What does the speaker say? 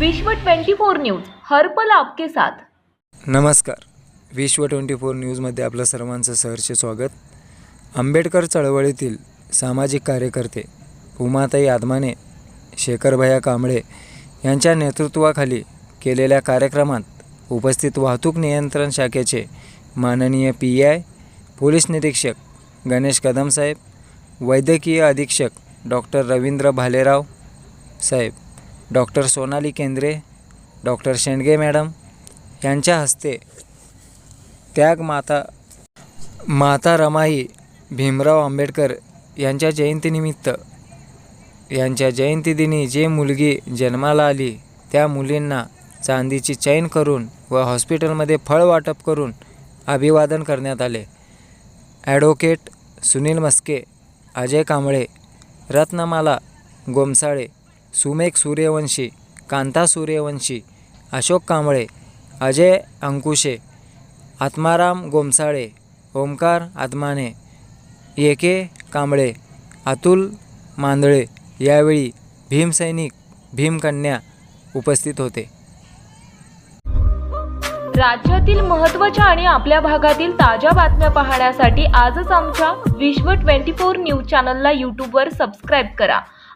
विश्व 24 न्यूज हरपल आपके साथ. नमस्कार. विश्व ट्वेंटी फोर न्यूजमध्ये आपलं सर्वांचं सहर्ष स्वागत. आंबेडकर चळवळीतील सामाजिक कार्यकर्ते उमाताई आदमाने शेखरभया कांबळे यांच्या नेतृत्वाखाली केलेल्या कार्यक्रमात उपस्थित वाहतूक नियंत्रण शाखेचे माननीय पी आय पोलीस निरीक्षक गणेश कदम साहेब वैद्यकीय अधीक्षक डॉक्टर रवींद्र भालेराव साहेब doctor Sonali Kendre doctor Shendge madam यांच्या हस्ते त्याग माता माता रमाई भीमराव आंबेडकर यांच्या जयंतीनिमित्त यांच्या जयंतीदिनी जे मुलगी जन्माला आली त्या मुलींना चांदीची चैन करून व हॉस्पिटलमध्ये फळ वाटप करून अभिवादन करण्यात आले. Advocate Sunil Maske Ajay Kamble Ratnamala Gomsale Sumek Suryavanshi Kanta Suryavanshi Ashok Kamble Ajay Ankushe Atmaram Gomsale Omkar Atmane A K Kamble Atul Mandale यावेळी भीमसैनिक भीमकन्या उपस्थित होते. राज्यातील महत्त्वाच्या आणि आपल्या भागातील ताज्या बातम्या पाहण्यासाठी आजच आमच्या विश्व 24 न्यूज चॅनलला यूट्यूबवर सबस्क्राईब करा.